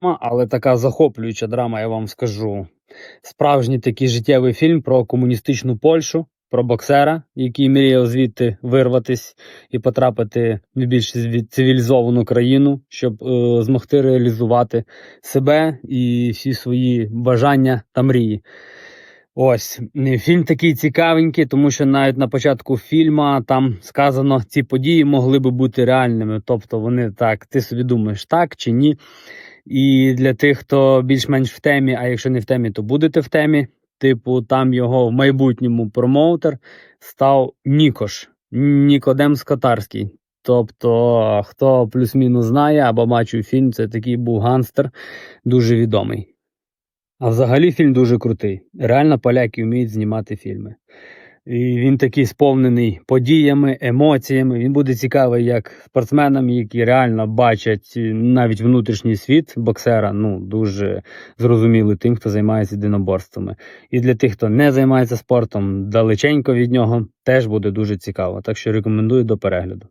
але така захоплююча драма, я вам скажу. Справжній такий життєвий фільм про комуністичну Польщу, про боксера, який мріяв звідти вирватись і потрапити в більш цивілізовану країну, щоб е, змогти реалізувати себе і всі свої бажання та мрії. Ось фільм такий цікавенький, тому що навіть на початку фільму там сказано, ці події могли би бути реальними. Тобто вони так, ти собі думаєш, так чи ні. І для тих, хто більш-менш в темі, а якщо не в темі, то будете в темі. Типу, там його в майбутньому промоутер став Нікош, Нікодем Скотарський. Тобто, хто плюс-мінус знає або бачив фільм, це такий був ганстер, дуже відомий. А взагалі фільм дуже крутий. Реально поляки вміють знімати фільми. І він такий сповнений подіями, емоціями. Він буде цікавий як спортсменам, які реально бачать е, навіть внутрішній світ боксера. Ну дуже зрозумілий тим, хто займається єдиноборствами. І для тих, хто не займається спортом, далеченько від нього, теж буде дуже цікаво. Так що рекомендую до перегляду.